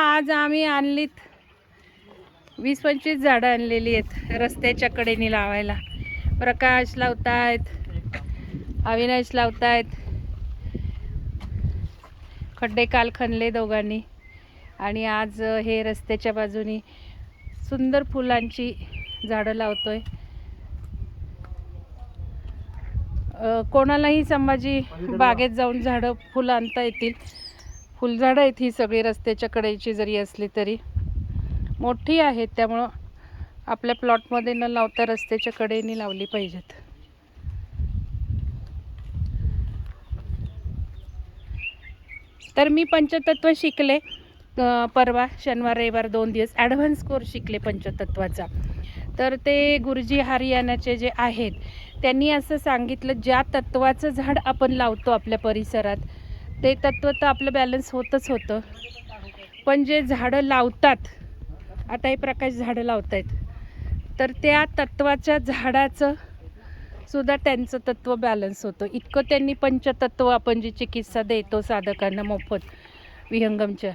आज आम्ही आणलीत वीस पंचवीस झाडं आणलेली आहेत रस्त्याच्या कडेने लावायला. प्रकाश लावतायत अविनाश लावतायत. खड्डे काल खणले दोघांनी. आणि आज हे रस्त्याच्या बाजूनी सुंदर फुलांची झाडं लावतोय. कोणालाही संभाजी बागेत जाऊन झाडं फुलं आणता येतील. फुलझाडं आहेत ही सगळी रस्त्याच्या कडेची जरी असली तरी. मोठी आहेत त्यामुळं आपल्या प्लॉटमध्ये न लावता रस्त्याच्या कडेने लावली पाहिजेत. तर मी पंचतत्व शिकले परवा शनिवार रविवार दोन दिवस ॲडव्हान्स कोर्स शिकले पंचतत्वाचा. तर ते गुरुजी हरियाणाचे जे आहेत त्यांनी असं सांगितलं ज्या तत्वाचं झाड आपण लावतो आपल्या परिसरात ते तत्व तर आपलं बॅलन्स होतच होतं. पण जे झाडं लावतात आता हे प्रकाश झाडं लावत आहेत तर त्या तत्वाच्या झाडाचं सुद्धा त्यांचं तत्व बॅलन्स होतं. इतकं त्यांनी पंचतत्व आपण जी चिकित्सा देतो साधकांना मोफत विहंगमच्या.